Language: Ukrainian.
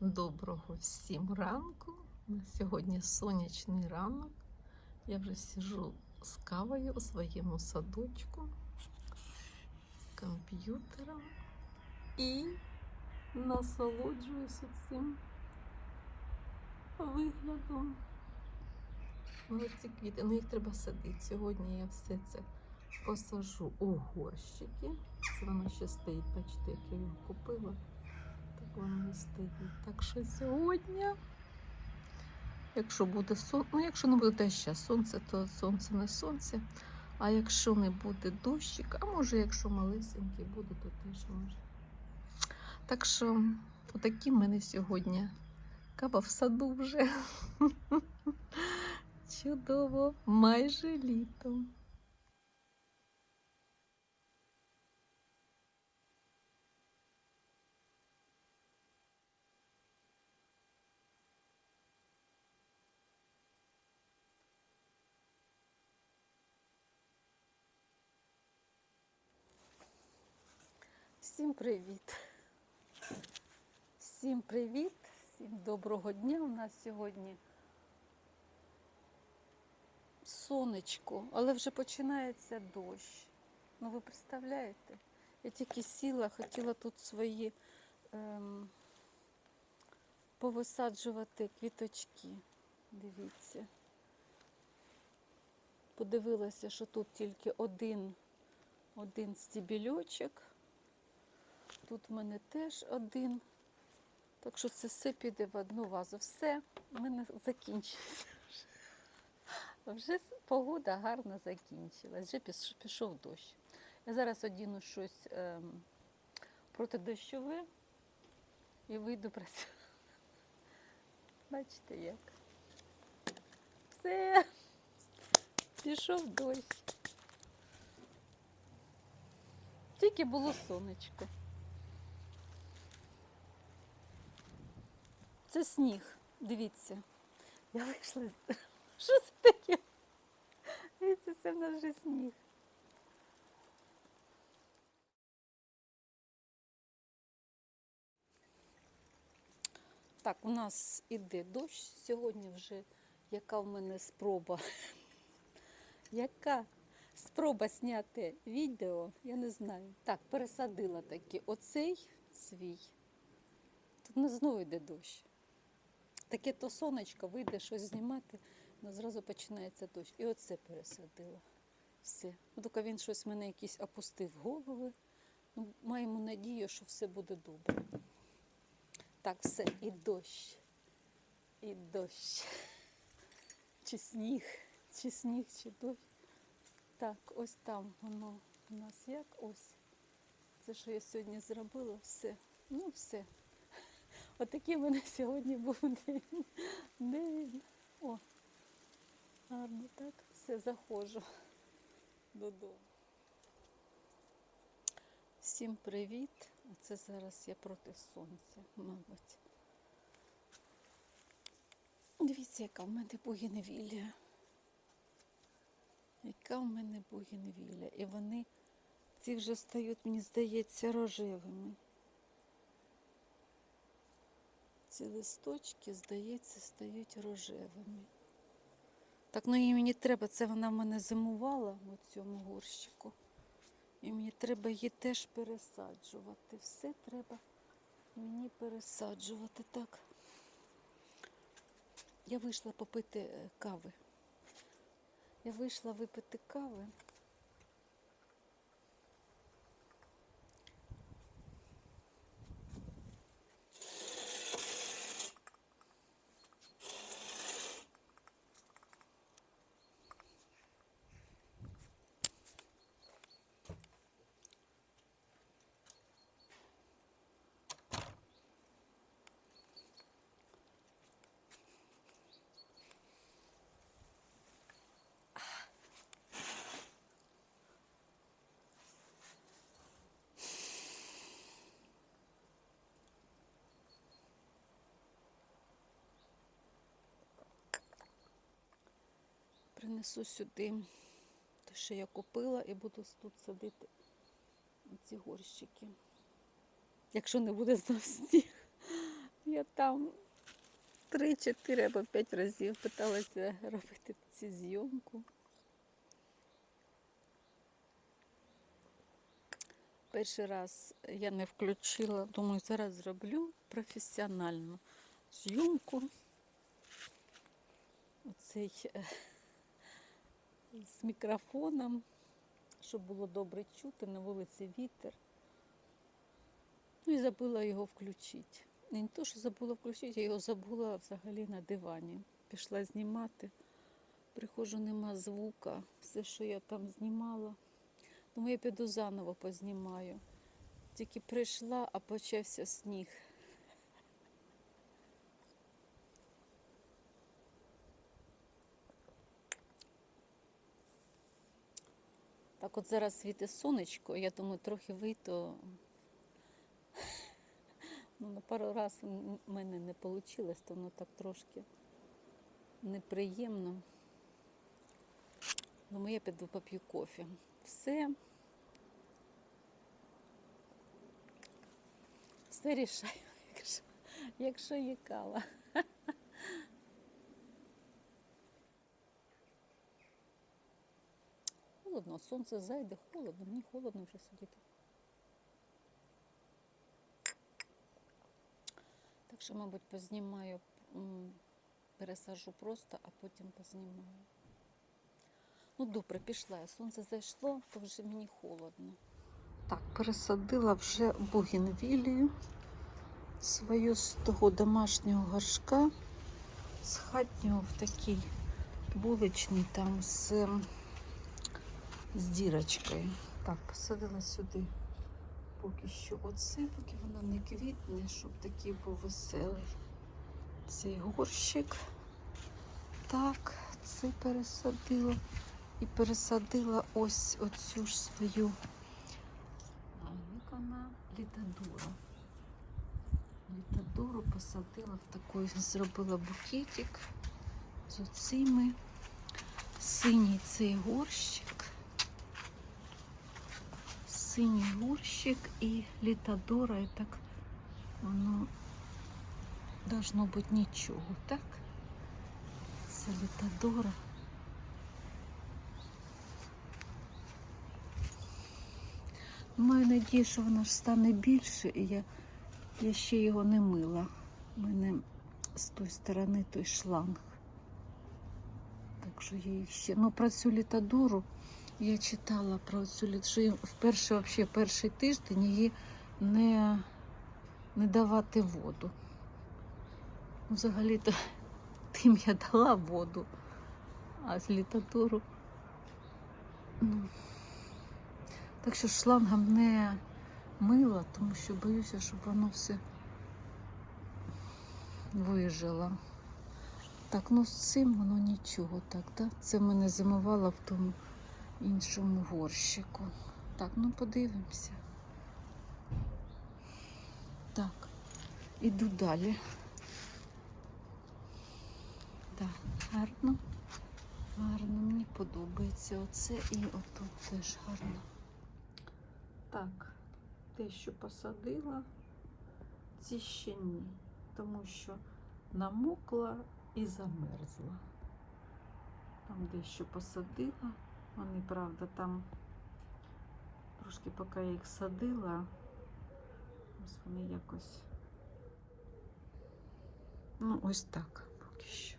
Доброго всім ранку. На сьогодні сонячний ранок. Я вже сижу з кавою у своєму садочку, з комп'ютером і насолоджуюся цим виглядом. Ось ці квіти, ну їх треба садити. Сьогодні я все це посажу у горщики. Це воно ще стоїть, бачите, як я його купила. Воно стоїть. Так що сьогодні, якщо буде сон, ну якщо не буде те ще сонце, то сонце не сонце. А якщо не буде дощик, а може, якщо малесенький буде, то теж може. Так що, отакі в мене сьогодні кава в саду вже. Чудово, майже літо. Всім привіт! Всім привіт! Всім доброго дня! У нас сьогодні сонечко, але вже починається дощ. Ну ви представляєте? Я тільки сіла, хотіла тут свої ем, повисаджувати квіточки. Дивіться. Подивилася, що тут тільки один, один стібільочок. Тут в мене теж один. Так що це все піде в одну вазу. Все, в мене закінчилося. Вже, погода гарно закінчилась. Вже пішов дощ. Я зараз одіну щось ем, протидощове і вийду працювати. Бачите як. Все, пішов дощ. Тільки було сонечко. Це сніг. Дивіться. Я вийшла. Що це таке? Дивіться, це в нас вже сніг. Так, у нас іде дощ сьогодні вже. Яка в мене спроба? Яка спроба зняти відео? Я не знаю. Так, пересадила таки оцей свій. Тут не знову йде дощ. Таке то сонечко, вийде щось знімати, але зразу починається дощ. І оце пересадила. Все. Ну, Тільки він щось мене якийсь опустив голови. Ну, маємо надію, що все буде добре. Так, все, і дощ. І дощ. Чи сніг, чи сніг, чи дощ. Так, ось там воно у нас як ось. Це, що я сьогодні зробила, все. Ну, все. Отакий мене сьогодні був день. день. О, гарно так. Все, заходжу додому. Всім привіт. Оце зараз я проти сонця, мабуть. Дивіться, яка в мене бугенвілля. Яка в мене бугенвілля. І вони ці вже стають, мені здається, рожевими. Ці листочки, здається, стають рожевими. Так, ну і мені треба, це вона в мене зимувала в цьому горщику. І мені треба її теж пересаджувати. Все треба мені пересаджувати. Так. Я вийшла попити е, кави. Я вийшла випити кави. Принесу сюди те, що я купила, і буду тут садити ці горщики. Якщо не буде знов сніг. Я там три-чотири або п'ять разів питалася робити цю зйомку. Перший раз я не включила, думаю, зараз зроблю професіональну зйомку. Оцей е, з мікрофоном, щоб було добре чути, на вулиці вітер. Ну і забула його включити. Не то, що забула включити, я його забула взагалі на дивані. Пішла знімати. Приходжу, нема звука. Все, що я там знімала. Думаю, я піду заново познімаю. Тільки прийшла, а почався сніг. Так от зараз світить сонечко, я думаю, трохи вийду. Ну, на пару разів в мене не вийшло, то воно так трошки неприємно. Думаю, я піду поп'ю кофе. Все. Все рішаю, якщо, якщо є кава. Холодно, сонце зайде, холодно, мені холодно вже сидіти. Так що, мабуть, познімаю, пересажу просто, а потім познімаю. Ну, добре, пішла. я. Сонце зайшло, то вже мені холодно. Так, пересадила вже бугенвілію свою з того домашнього горшка, з хатнього в такий вуличний там з, з дірочкою. Так, посадила сюди поки що оце, поки вона не квітне, щоб такий був веселий цей горщик. Так, це пересадила. І пересадила ось оцю ж свою як вона літадуру. Літадуру посадила в такий, зробила букетик з оцими. Синій цей горщик. Синій горщик і літадора, і воно должно бути нічого, так? Це літадора. Маю надію, що воно ж стане більше, і я, я ще його не мила. У мене з тої сторони той шланг. Так що я їх ще. Ну, про цю літадуру я читала про цю літадуру, вперше, вообще, перший тиждень її не, не давати воду. Ну, Взагалі-то тим я дала воду, а з літадуру. Ну, так що шлангом не мила, тому що боюся, щоб воно все вижило. Так, ну з цим воно нічого так, да? Це мене зимувало в тому іншому горщику. Так, ну подивимося. Так, іду далі. Так, гарно. Гарно, мені подобається оце і отут теж гарно. Так, те, що посадила, ці ще ні, тому що намокла і замерзла. Там дещо посадила, вони, правда, там трошки поки я їх садила, ось вони якось, ну, ось так поки що.